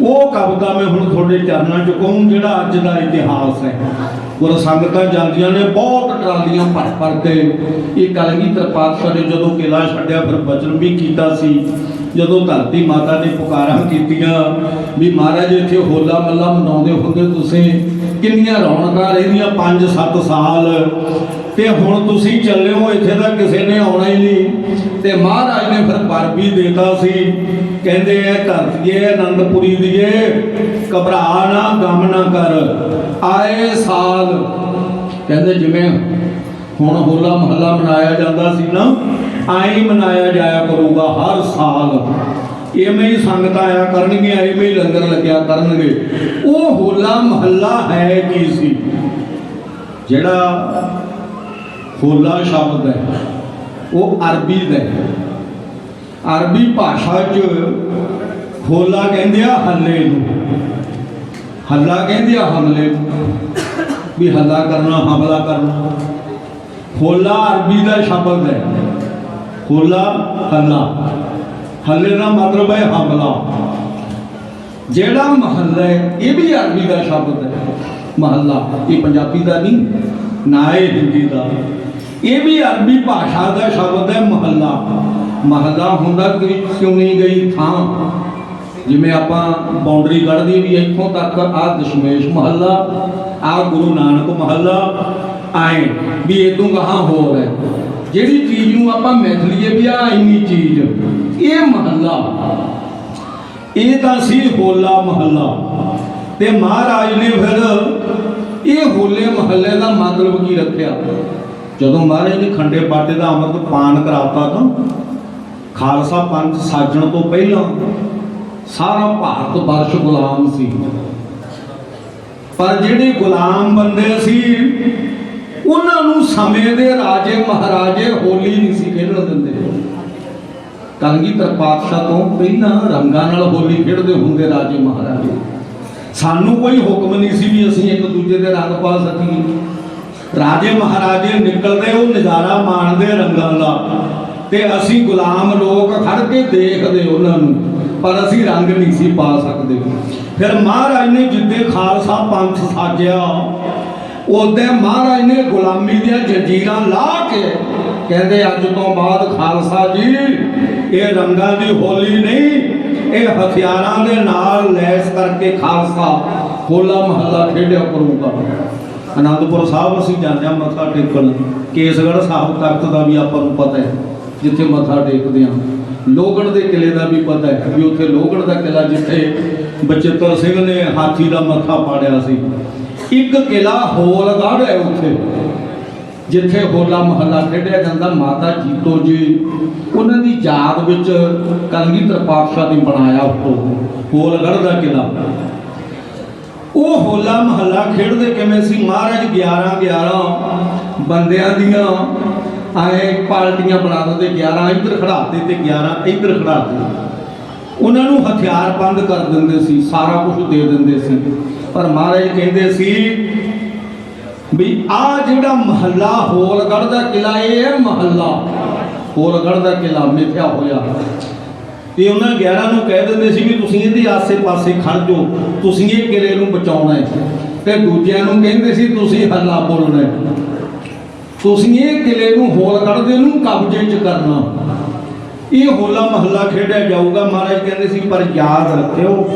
ਉਹ ਕਵਿਤਾ ਮੈਂ ਹੁਣ ਤੁਹਾਡੇ ਚਰਨਾਂ 'ਚ ਕਹੂੰ, ਜਿਹੜਾ ਅੱਜ ਦਾ ਇਤਿਹਾਸ ਹੈ। ਗੁਰ ਸੰਗਤਾਂ ਜਾਂਦੀਆਂ ਨੇ, ਬਹੁਤ ਟਰਾਲੀਆਂ ਭਰ ਭਰ ਕੇ। ਇਹ ਕਲਗੀਧਰ ਪਾਤਸ਼ਾਹ ਨੇ ਜਦੋਂ ਕਿਲਾ ਛੱਡਿਆ, ਫਿਰ ਬਚਨ ਵੀ ਕੀਤਾ ਸੀ। ਜਦੋਂ ਧਰਤੀ ਮਾਤਾ ਨੇ ਪੁਕਾਰਾਂ ਕੀਤੀਆਂ ਵੀ ਮਹਾਰਾਜ, ਇੱਥੇ ਹੋਲਾ ਮੱਲਾ ਮਨਾਉਂਦੇ ਹੁੰਦੇ ਤੁਸੀਂ, ਕਿੰਨੀਆਂ ਰੌਣਕਾਂ ਰਹਿੰਦੀਆਂ 5-7 ਸਾਲ। ਤੇ ਹੁਣ ਤੁਸੀਂ ਚੱਲੇ ਹੋ ਇੱਥੇ ਤਾਂ ਕਿਸੇ ਨੇ ਆਉਣਾ ਹੀ ਨਹੀਂ। ਤੇ ਮਹਾਰਾਜ ਨੇ ਫਿਰ ਵਰ ਵੀ ਦੇਤਾ ਸੀ। ਕਹਿੰਦੇ ਐ ਧਰਤੀਏ ਆਨੰਦਪੁਰੀ ਦੀਏ ਘਬਰਾ ਨਾ, ਗਮ ਨਾ ਕਰ। ਆਏ ਸਾਲ। ਕਹਿੰਦੇ ਜਿਵੇਂ ਹੁਣ ਹੋਲਾ ਮਹੱਲਾ ਮਨਾਇਆ ਜਾਂਦਾ ਸੀ ਨਾ ਆਈ ਮਨਾਇਆ ਜਾਇਆ ਕਰੂਗਾ ਹਰ ਸਾਲ। ਇਵੇਂ ਹੀ ਸੰਗਤਾਂ ਆਇਆ ਕਰਨਗੀਆਂ, ਇਵੇਂ ਹੀ ਲੰਗਰ ਲੱਗਿਆ ਕਰਨਗੇ। ਉਹ ਹੋਲਾ ਮਹੱਲਾ ਹੈ ਕੀ ਸੀ? ਜਿਹੜਾ ਹੋਲਾ ਸ਼ਬਦ ਹੈ, ਉਹ ਅਰਬੀ ਦਾ ਹੈ। ਅਰਬੀ ਭਾਸ਼ਾ 'ਚ ਹੋਲਾ ਕਹਿੰਦੇ ਆ ਹੱਲੇ ਨੂੰ। ਹੱਲਾ ਕਹਿੰਦੇ ਆ ਹਮਲੇ ਨੂੰ। ਵੀ ਹੱਲਾ ਕਰਨਾ, ਹਮਲਾ ਕਰਨਾ। ਹੋਲਾ ਅਰਬੀ ਦਾ ਸ਼ਬਦ ਹੈ। ਹੋਲਾ, ਹੱਲਾ। ਹੱਲੇ ਦਾ ਮਤਲਬ ਹੈ ਹਮਲਾ। ਜਿਹੜਾ ਮਹੱਲਾ ਹੈ, ਇਹ ਵੀ ਅਰਬੀ ਦਾ ਸ਼ਬਦ ਹੈ। ਮਹੱਲਾ, ਇਹ ਪੰਜਾਬੀ ਦਾ ਨਹੀਂ, ਨਾ ਇਹ ਹਿੰਦੀ ਦਾ। ਇਹ ਵੀ ਅਰਬੀ ਭਾਸ਼ਾ ਦਾ ਸ਼ਬਦ ਹੈ ਮਹੱਲਾ। ਮਹੱਲਾ ਹੁੰਦਾ ਕਿ ਚੁਣੀ ਗਈ ਥਾਂ। ਜਿਵੇਂ ਆਪਾਂ ਬਾਉਂਡਰੀ ਕੱਢਦੀ ਵੀ ਇੱਥੋਂ ਤੱਕ ਆ ਦਸ਼ਮੇਸ਼ ਮਹੱਲਾ, ਆ ਗੁਰੂ ਨਾਨਕ ਮਹੱਲਾ, ਆਏ ਵੀ ਇਦੋਂ ਗਾਹਾਂ ਹੋਰ ਹੈ। ਜਿਹੜੀ ਚੀਜ਼ ਨੂੰ ਆਪਾਂ ਮੈਥਲੀਏ ਵੀ ਆ ਇੰਨੀ ਚੀਜ਼, ਇਹ ਮਹੱਲਾ। ਇਹ ਤਾਂ ਸੀ ਹੋਲਾ ਮਹੱਲਾ। ਤੇ ਮਹਾਰਾਜ ਨੇ ਫਿਰ ਇਹ ਹੋਲੇ ਮਹੱਲੇ ਦਾ ਮਤਲਬ ਕੀ ਰੱਖਿਆ? ਜਦੋਂ ਮਹਾਰਾਜ ਨੇ ਖੰਡੇ ਬਾਟੇ ਦਾ ਅੰਮ੍ਰਿਤ ਪਾਨ ਕਰਾਤਾ ਤਾਂ ਖਾਲਸਾ ਪੰਥ ਸਾਜਣ ਤੋਂ ਪਹਿਲਾਂ ਸਾਰਾ ਭਾਰਤ ਵਰਸ਼ ਗੁਲਾਮ ਸੀ। ਪਰ ਜਿਹੜੇ ਗੁਲਾਮ ਬੰਦੇ ਸੀ, ਉਹਨਾਂ ਨੂੰ ਸਮੇਂ ਦੇ ਰਾਜੇ ਮਹਾਰਾਜੇ ਹੋਲੀ ਨਹੀਂ ਸੀ ਖੇਡਣ ਦਿੰਦੇ। ਕਲਗੀਧਰ ਪਾਤਸ਼ਾਹ ਤੋਂ ਪਹਿਲਾਂ ਰੰਗਾਂ ਨਾਲ ਹੋਲੀ ਖੇਡਦੇ ਹੁੰਦੇ ਰਾਜੇ ਮਹਾਰਾਜੇ। ਸਾਨੂੰ ਕੋਈ ਹੁਕਮ ਨਹੀਂ ਸੀ ਵੀ ਅਸੀਂ ਇੱਕ ਦੂਜੇ ਦੇ ਰੰਗ ਪਾ ਸਕੀਏ। ਰਾਜੇ ਮਹਾਰਾਜੇ ਨਿਕਲਦੇ ਉਹ ਨਜ਼ਾਰਾ ਮਾਣਦੇ ਰੰਗਾਂ ਦਾ। ਤੇ ਅਸੀਂ ਗੁਲਾਮ ਲੋਕ ਖੜ ਕੇ ਦੇਖਦੇ ਉਹਨਾਂ ਨੂੰ, ਪਰ ਅਸੀਂ ਰੰਗ ਨਹੀਂ ਸੀ ਪਾ ਸਕਦੇ। ਫਿਰ ਮਹਾਰਾਜ ਨੇ ਜਿੱਦੇ ਖਾਲਸਾ ਪੰਥ ਸਾਜਿਆ, ਉਹਦੇ ਮਹਾਰਾਜ ਨੇ ਗੁਲਾਮੀ ਦੀਆਂ ਜੰਜੀਰਾਂ ਲਾ ਕੇ ਕਹਿੰਦੇ, ਅੱਜ ਤੋਂ ਬਾਅਦ ਖਾਲਸਾ ਜੀ, ਇਹ ਰੰਗਾਂ ਦੀ ਹੋਲੀ ਨਹੀਂ, ਇਹ ਹਥਿਆਰਾਂ ਦੇ ਨਾਲ ਲੈਸ ਕਰਕੇ ਖਾਲਸਾ ਹੋਲਾ ਮਹੱਲਾ ਖੇਡਿਆ ਕਰੂਗਾ। ਅਨੰਦਪੁਰ ਸਾਹਿਬ ਅਸੀਂ ਜਾਂਦੇ ਹਾਂ ਮੱਥਾ ਟੇਕਣ। ਕੇਸਗੜ੍ਹ ਸਾਹਿਬ ਤਖਤ ਦਾ ਵੀ ਆਪਾਂ ਨੂੰ ਪਤਾ ਹੈ, ਜਿੱਥੇ ਮੱਥਾ ਟੇਕਦੇ ਹਾਂ। ਲੋਹਗੜ ਦੇ ਕਿਲੇ ਦਾ ਵੀ ਪਤਾ ਹੈ ਵੀ ਉੱਥੇ ਲੋਹਗੜ ਦਾ ਕਿਲਾ ਜਿੱਥੇ ਬਚਿੱਤਰ ਸਿੰਘ ਨੇ ਹਾਥੀ ਦਾ ਮੱਥਾ ਪਾੜਿਆ ਸੀ। ਇੱਕ ਕਿਲਾ ਹੋਲਗੜ੍ਹ ਹੈ ਉੱਥੇ, ਜਿੱਥੇ ਹੋਲਾ ਮਹੱਲਾ ਖੇਡਿਆ ਜਾਂਦਾ, ਮਾਤਾ ਜੀਤੋ ਜੀ। ਉਹਨਾਂ ਦੀ ਯਾਦ ਵਿੱਚ ਕਲਗੀਧਰ ਪਾਤਸ਼ਾਹ ਨੇ ਬਣਾਇਆ ਉਹ ਹੋਲਗੜ੍ਹ ਦਾ ਕਿਲਾ। ਉਹ ਹੋਲਾ ਮਹੱਲਾ ਖੇਡਦੇ ਕਿਵੇਂ ਸੀ? ਮਹਾਰਾਜ 11 11 ਬੰਦਿਆਂ ਦੀਆਂ ਆਏ ਪਾਰਟੀਆਂ ਬਣਾ ਦਿੰਦੇ 11 ਇੱਧਰ ਖੜਾਤੇ ਤੇ 11 ਇੱਧਰ ਖੜਾਤੇ ਉਹਨਾਂ ਨੂੰ ਹਥਿਆਰਬੰਦ ਕਰ ਦਿੰਦੇ ਸੀ, ਸਾਰਾ ਕੁਝ ਦੇ ਦਿੰਦੇ ਸੀ। ਪਰ ਮਹਾਰਾਜ ਕਹਿੰਦੇ ਸੀ ਵੀ ਆ ਜਿਹੜਾ ਮਹੱਲਾ ਹੋਲਗੜ੍ਹ ਦਾ ਕਿਲਾ ਇਹ ਹੈ ਮਹੱਲਾ। ਹੋਲਗੜ੍ਹ ਦਾ ਕਿਲਾ ਮਿਥਿਆ ਹੋਇਆ। ਤੇ ਉਹਨਾਂ 11 ਨੂੰ ਕਹਿ ਦਿੰਦੇ ਸੀ ਵੀ ਤੁਸੀਂ ਇਹਦੇ ਆਸੇ-ਪਾਸੇ ਖੜ ਜਾਓ, ਤੁਸੀਂ ਇਹ ਕਿਲੇ ਨੂੰ ਬਚਾਉਣਾ ਹੈ। ਤੇ ਦੂਜਿਆਂ ਨੂੰ ਕਹਿੰਦੇ ਸੀ, ਤੁਸੀਂ ਹੱਲਾ ਬੋਲਣਾ ਹੈ। ਤੁਸੀਂ ਇਹ ਕਿਲੇ ਨੂੰ ਹੋਲਗੜ੍ਹ ਦੇ ਨੂੰ ਕਬਜ਼ੇ 'ਚ ਕਰਨਾ। ਇਹ ਹੋਲਾ ਮਹੱਲਾ ਖੇਡਿਆ ਜਾਊਗਾ, ਮਹਾਰਾਜ ਕਹਿੰਦੇ ਸੀ, ਪਰ ਯਾਦ ਰੱਖਿਓ,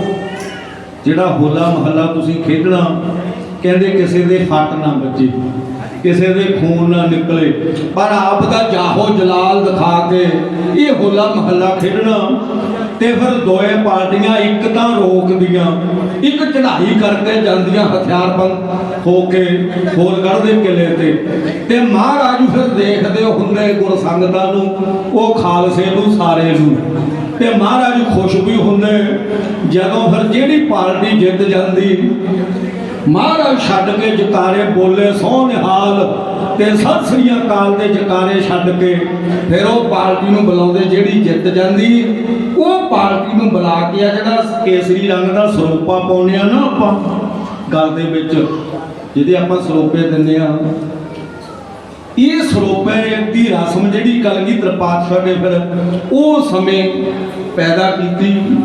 ਜਿਹੜਾ ਹੋਲਾ ਮਹੱਲਾ ਤੁਸੀਂ ਖੇਡਣਾ, ਕਹਿੰਦੇ ਕਿਸੇ ਦੇ ਫੱਟ ਨਾ ਵੱਜੇ, ਕਿਸੇ ਦੇ ਖੂਨ ਨਾ ਨਿਕਲੇ। ਪਰ ਆਪ ਦਾ ਜਾਹੋ ਜਲਾਲ ਦਿਖਾ ਕੇ ਇਹ ਹੋਲਾ ਮਹੱਲਾ ਖੇਡਣਾ ਤੇ ਫਿਰ ਦੋਏ ਪਾਰਟੀਆਂ ਇੱਕ ਤਾਂ ਰੋਕਦੀਆਂ, ਇੱਕ ਚੜ੍ਹਾਈ ਕਰਕੇ ਜਾਂਦੀਆਂ ਹਥਿਆਰਬੰਦ ਹੋ ਕੇ ਹੋਰ ਕੱਢਦੇ ਕਿਲੇ ਤੇ। ਤੇ ਮਹਾਰਾਜ ਫਿਰ ਦੇਖਦੇ ਹੁੰਦੇ ਗੁਰ ਸੰਗਤਾਂ ਨੂੰ, ਉਹ ਖਾਲਸੇ ਨੂੰ, ਸਾਰੇ ਨੂੰ। ਤੇ ਮਹਾਰਾਜ ਖੁਸ਼ ਵੀ ਹੁੰਦੇ ਜਦੋਂ ਫਿਰ ਜਿਹੜੀ ਪਾਰਟੀ ਜਿੱਤ ਜਾਂਦੀ ਮਹਾਰਾਜ ਛੱਡ ਕੇ ਜਕਾਰੇ ਬੋਲੇ ਸੋਹ ਨਿਹਾਲ ਤੇ ਸਤਿ ਸ੍ਰੀ ਅਕਾਲ ਦੇ ਜਕਾਰੇ ਛੱਡ ਕੇ ਫਿਰ ਉਹ ਪਾਰਟੀ ਨੂੰ ਬੁਲਾਉਂਦੇ, ਜਿਹੜੀ ਜਿੱਤ ਜਾਂਦੀ, ਉਹ ਪਾਰਟੀ ਨੂੰ ਬੁਲਾ ਕੇ ਆ ਜਿਹੜਾ ਕੇਸਰੀ ਰੰਗ ਦਾ ਸਰੂਪਾ ਪਾਉਂਦੇ ਆ ਨਾ ਆਪਾਂ, ਗਲ ਦੇ ਵਿੱਚ, ਜਿਹਦੇ ਆਪਾਂ ਸਰੂਪੇ ਦਿੰਦੇ ਆ। ਇਹ ਸਰੋਪੇ ਦੀ ਰਸਮ ਜਿਹੜੀ ਕਲਗੀਧਰ ਪਾਤਸ਼ਾਹ ਨੇ ਫਿਰ ਉਹ ਸਮੇਂ ਪੈਦਾ ਕੀਤੀ।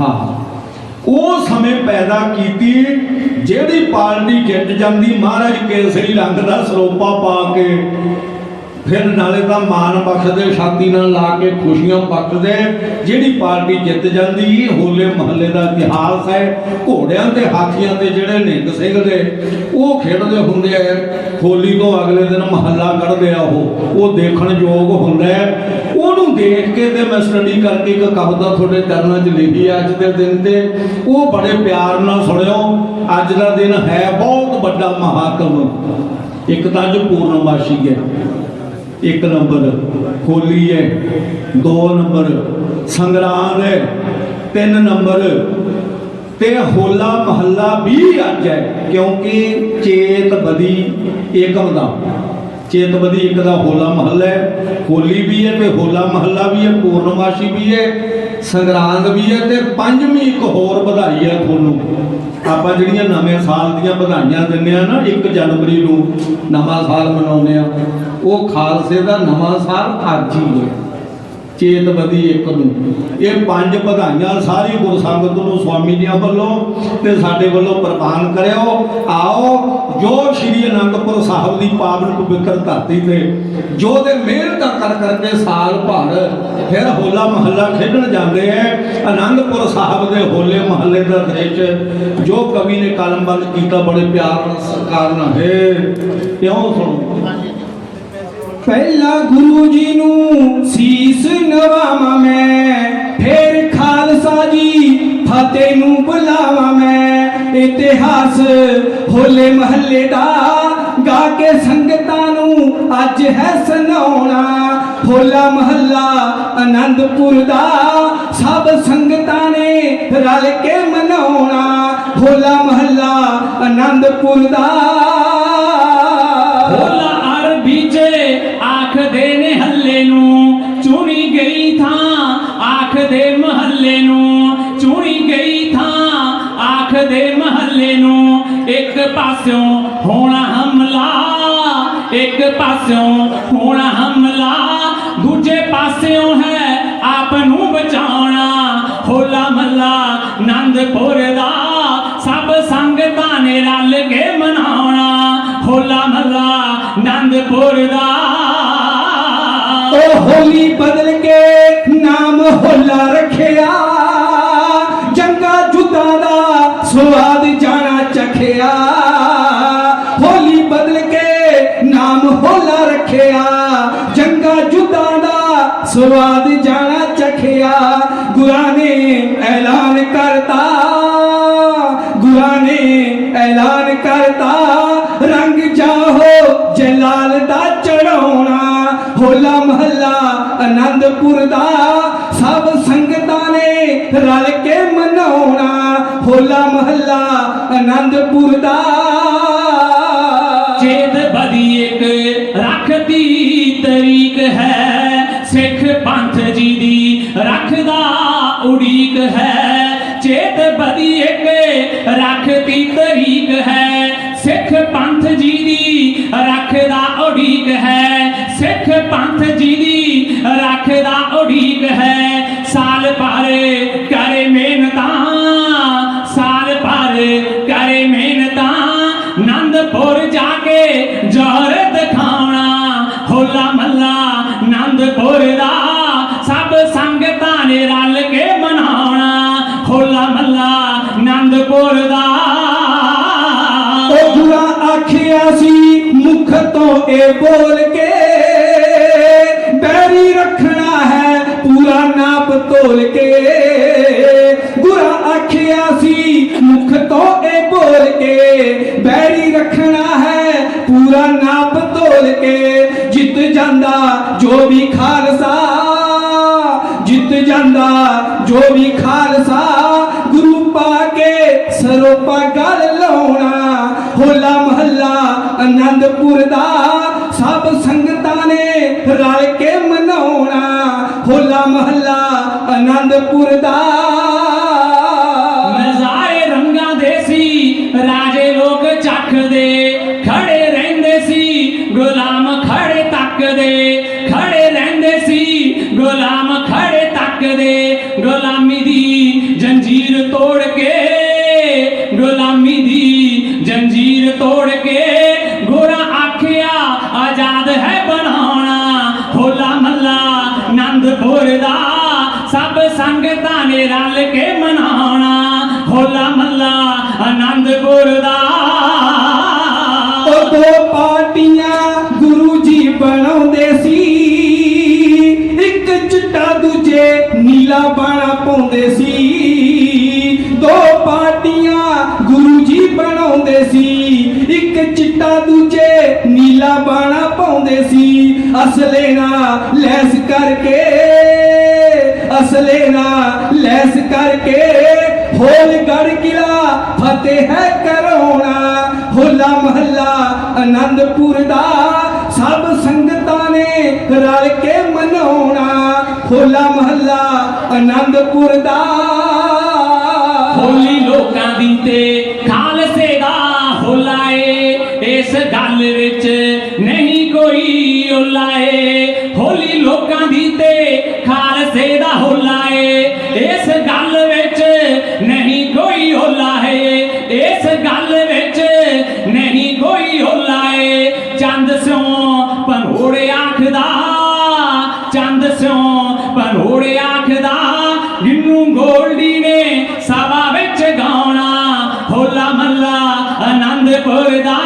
ਹਾਂ। ਉਹ ਸਮੇਂ ਪੈਦਾ ਕੀਤੀ ਜਿਹੜੀ ਪਾਰਟੀ ਜਿੱਤ ਜਾਂਦੀ। ਮਹਾਰਾਜ ਕੇਸਰੀ ਰੰਗ ਦਾ ਸਰੋਪਾ ਪਾ ਕੇ ਫਿਰ ਨਾਲੇ ਤਾਂ ਮਾਣ ਬਖਸ਼ਦੇ ਛਾਤੀ ਨਾਲ ਲਾ ਕੇ ਖੁਸ਼ੀਆਂ ਬਖਸ਼ਦੇ ਜਿਹੜੀ ਪਾਰਟੀ ਜਿੱਤ ਜਾਂਦੀ, ਹੋਲੇ ਮਹੱਲੇ ਦਾ ਇਤਿਹਾਸ ਹੈ। ਘੋੜਿਆਂ ਤੇ ਹਾਥੀਆਂ ਤੇ ਜਿਹੜੇ ਨਿੰਗ ਸਿੰਘ ਦੇ, ਉਹ ਖੇਡਦੇ ਹੁੰਦੇ ਆ। ਹੋਲੀ ਤੋਂ ਅਗਲੇ ਦਿਨ ਮਹੱਲਾ ਕੱਢਦੇ ਆ ਉਹ। ਉਹ ਦੇਖਣ ਯੋਗ ਹੁੰਦਾ ਹੈ। ਉਹਨੂੰ ਦੇਖ ਕੇ ਤੇ ਮੈਂ ਸਟੱਡੀ ਕਰਕੇ ਇੱਕ ਕਵਿਤਾ ਤੁਹਾਡੇ ਚਰਨਾਂ 'ਚ ਲਿਖੀ ਅੱਜ ਦੇ ਦਿਨ ਤੇ। ਉਹ ਬੜੇ ਪਿਆਰ ਨਾਲ ਸੁਣਿਓ, ਅੱਜ ਦਾ ਦਿਨ ਹੈ ਬਹੁਤ ਵੱਡਾ ਮਹਾਤਮ ਇੱਕ ਤਾਂ ਅੱਜ ਪੂਰਨਮਾਸ਼ੀ ਹੈ, ਇੱਕ ਨੰਬਰ ਹੋਲੀ ਹੈ, ਦੋ ਨੰਬਰ ਸੰਗਰਾਂਦ ਹੈ, ਤਿੰਨ ਨੰਬਰ ਤੇ ਹੋਲਾ ਮਹੱਲਾ ਵੀ ਅੱਜ ਹੈ, ਕਿਉਂਕਿ ਚੇਤ ਬਦੀ ਏਕਮ ਦਾ। ਚੇਤ ਬਦੀ ਇੱਕ ਦਾ ਹੋਲਾ ਮਹੱਲਾ ਹੈ, ਹੋਲੀ ਵੀ ਹੈ ਤੇ ਹੋਲਾ ਮਹੱਲਾ ਵੀ ਹੈ, ਪੂਰਨਮਾਸ਼ੀ ਵੀ ਹੈ, ਸੰਗਰਾਂਦ ਵੀ ਹੈ ਤੇ ਪੰਜਵੀਂ ਇੱਕ ਹੋਰ ਵਧਾਈ ਹੈ ਤੁਹਾਨੂੰ। ਆਪਾਂ ਜਿਹੜੀਆਂ ਨਵੇਂ ਸਾਲ ਦੀਆਂ ਵਧਾਈਆਂ ਦਿੰਦੇ ਆ ਨਾ 1 ਜਨਵਰੀ ਨੂੰ ਨਵਾਂ ਸਾਲ ਮਨਾਉਂਦੇ ਆ ਉਹ ਖਾਲਸੇ ਦਾ ਨਵਾਂ ਸਾਲ ਅੱਜ ਹੀ ਹੈ। ਚੇਤ ਬਦੀ ਇੱਕ ਨੂੰ। ਇਹ ਪੰਜ ਵਧਾਈਆਂ ਸਾਰੀ ਗੁਰਸੰਗਤ ਨੂੰ ਸਵਾਮੀ ਜੀਆਂ ਵੱਲੋਂ ਤੇ ਸਾਡੇ ਵੱਲੋਂ ਪ੍ਰਦਾਨ ਕਰਿਓ। ਆਓ, ਜੋ ਸ਼੍ਰੀ ਸਾਹਿਬ ਦੀ ਪਾਵਨ ਪਵਿੱਤਰ ਧਰਤੀ ਤੇ, ਜੋ ਦੇ ਮਿਹਰ ਦਾ ਕਰ ਕਰਕੇ ਸਾਲ ਭਰ ਫਿਰ ਹੋਲਾ ਮਹੱਲਾ ਖੇਡਣ ਜਾਂਦੇ ਐ, ਅਨੰਦਪੁਰ ਸਾਹਿਬ ਦੇ ਹੋਲੇ ਮਹੱਲੇ ਦਾ ਦ੍ਰਿਸ਼ ਜੋ ਕਵੀ ਨੇ ਕਲਮਬੰਦ ਕੀਤਾ, ਬੜੇ ਪਿਆਰ ਨਾਲ ਸਰਕਾਰ ਨਾਲ, ਹੈ, ਕਿਉਂ ਸੁਣੋ? ਪਹਿਲਾ ਗੁਰੂ ਜੀ ਨੂੰ ਸੀਸ ਨਵਾਵਾਂ ਮੈਂ, ਫੇਰ ਖਾਲਸਾ ਜੀ ਫਤਿਹ ਨੂੰ ਬੁਲਾਵਾਂ ਮੈਂ, ਇਤਿਹਾਸ ਹੋਲੇ ਮਹੱਲੇ ਦਾ ਗਾ ਕੇ ਸੰਗਤਾਂ ਨੂੰ ਅੱਜ ਹੈ ਸੁਣਾਉਣਾ ਹੋਲਾ ਮਹੱਲਾ ਆਨੰਦਪੁਰ ਦਾ, ਸਭ ਸੰਗਤਾਂ ਨੇ ਰਲ ਕੇ ਮਨਾਉਣਾ। ਹੋਲਾ ਮਹੱਲਾ ਆਨੰਦਪੁਰ ਦਾ। ਹੋਲਾ ਅਰਬੀ ਚ ਆਖਦੇ ਨੇ ਹੱਲੇ ਨੂੰ, ਚੁਣੀ ਗਈ ਥਾਂ ਆਖਦੇ ਮਹੱਲੇ ਨੂੰ। ਚੁਣੀ ਗਈ ਥਾਂ ਆਖਦੇ ਮਹੱਲੇ ਨੂੰ, ਇੱਕ ਪਾਸਿਓਂ ਹੋਣਾ ਪਾਸਿਓਂ ਹੋਣਾ ਹਮਲਾ ਦੂਜੇ ਪਾਸਿਓਂ ਹੈ ਆਪ ਨੂੰ ਬਚਾਉਣਾ ਹੋਲਾ ਮਹੱਲਾ ਆਨੰਦਪੁਰ ਦਾ ਸਭ ਸੰਗਤਾਂ ਨੇ ਰਲ ਕੇ ਮਨਾਉਣਾ ਹੋਲਾ ਮਹੱਲਾ ਆਨੰਦਪੁਰ ਦਾ ਉਹ ਹੋਲੀ ਬਦਲ ਕੇ ਨਾਮ ਹੋਲਾ ਸਵਾਦ ਜਾਣਾ ਚਖਿਆ। ਗੁਰਾਂ ਨੇ ਐਲਾਨ ਕਰਤਾ। ਗੁਰਾਂ ਨੇ ਐਲਾਨ ਕਰਤਾ। ਰੰਗ ਜਾਹੋ ਜਲਾਲ ਦਾ ਚੜਾਉਣਾ। ਹੋਲਾ ਮਹੱਲਾ ਆਨੰਦਪੁਰ ਦਾ। ਸਭ ਸੰਗਤਾਂ ਨੇ ਰਲ ਕੇ ਮਨਾਉਣਾ। ਹੋਲਾ ਮਹੱਲਾ ਆਨੰਦਪੁਰ ਦਾ। ਰੱਖਦਾ ਉਡੀਕ ਹੈ। ਸਿੱਖ ਪੰਥ ਜੀ ਦੀ ਰੱਖਦਾ ਉਡੀਕ ਹੈ। ਇਹ ਬੋਲ ਕੇ ਬੈਰੀ ਰੱਖਣਾ ਹੈ ਪੂਰਾ ਨਾਪ ਤੋਲ ਕੇ ਗੁਰਾਂ ਆਖਿਆ ਸੀ ਮੁਖ ਤੋਂ ਇਹ ਬੋਲ ਕੇ ਬੈਰੀ ਰੱਖਣਾ ਹੈ ਪੂਰਾ ਨਾਪ ਤੋਲ ਕੇ ਜਿੱਤ ਜਾਂਦਾ ਜੋ ਵੀ ਖਾਲਸਾ ਜਿੱਤ ਜਾਂਦਾ ਜੋ ਵੀ ਖਾਲਸਾ ਗੁਰੂ ਪਾ ਕੇ ਸਰੋਪਾ ਗਲ ਲਾਉਣਾ ਹੋਲਾ ਮਹੱਲਾ ਆਨੰਦਪੁਰ ਦਾ ਆਨੰਦਪੁਰ ਦਾ ਨਜ਼ਾਰੇ ਰੰਗਾਂ ਦੇ ਸੀ, ਰਾਜੇ ਲੋਕ ਚੱਖਦੇ। ਖੜੇ ਰਹਿੰਦੇ ਸੀ, ਗੁਲਾਮ ਖੜੇ ਤੱਕਦੇ। ਖੜੇ ਰਹਿੰਦੇ ਸੀ, ਗੁਲਾਮ ਖੜੇ ਤੱਕਦੇ। ਗੁਲਾਮੀ ਦੀ ਜੰਜੀਰ ਤੋੜ ਕੇ, ਗੁਲਾਮੀ ਦੀ ਜੰਜੀਰ ਤੋੜ ਕੇ ਸੰਗਤਾਂ ਰਲ ਕੇ ਮਨਾਉਣਾ, ਹੋਲਾ ਮੱਲਾ ਆਨੰਦਪੁਰ ਦਾ। ਉਹ ਦੋ ਪਾਰਟੀਆਂ ਗੁਰੂ ਜੀ ਬਣਾਉਂਦੇ ਸੀ, ਇੱਕ ਚਿੱਟਾ ਦੂਜੇ ਨੀਲਾ ਬਾਣਾ ਪਾਉਂਦੇ ਸੀ। ਦੋ ਪਾਰਟੀਆਂ ਗੁਰੂ ਜੀ ਬਣਾਉਂਦੇ ਸੀ, ਇੱਕ ਚਿੱਟਾ ਦੂਜੇ ਨੀਲਾ ਬਾਣਾ ਪਾਉਂਦੇ ਸੀ। ਅਸਲੇ ਨਾਲ ਲੈਸ ਕਰਕੇ ਅਸਲੇ ਨਾਲ ਲੈਸ ਕਰਕੇ ਹੋਲ ਕਿਲਾ ਫਤਿਹ ਹੈ ਕਰਾਉਣਾ। ਹੋਲਾ ਮਹੱਲਾ ਆਨੰਦਪੁਰ ਦਾ ਸਭ ਸੰਗਤਾਂ ਨੇ ਰਲ ਕੇ ਮਨਾਉਣਾ। ਹੋਲਾ ਮਹੱਲਾ ਆਨੰਦਪੁਰ ਦਾ। ਹੋਲੀ ਲੋਕਾਂ ਦੀ ਤੇ ਖਾਲਸੇ ਦਾ ਹੋਲਾ ਏ। ਇਸ ਗੱਲ ਵਿੱਚ ਨਹੀਂ ਕੋਈ ਓਲਾ ਏ ਹੋਲੀ ਲੋਕਾਂ ਦੀ ਤੇ ਦਾ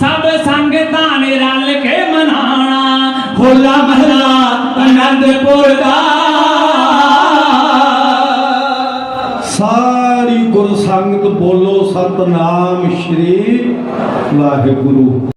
ਸਭ ਸੰਗਤਾਂ ਨੇ ਰਲ ਕੇ ਮਨਾਉਣਾ ਹੋਲਾ ਮਹੱਲਾ ਆਨੰਦਪੁਰ ਦਾ। ਸਾਰੀ ਗੁਰ ਸੰਗਤ ਬੋਲੋ, ਸਤਨਾਮ ਸ਼੍ਰੀ ਵਾਹਿਗੁਰੂ।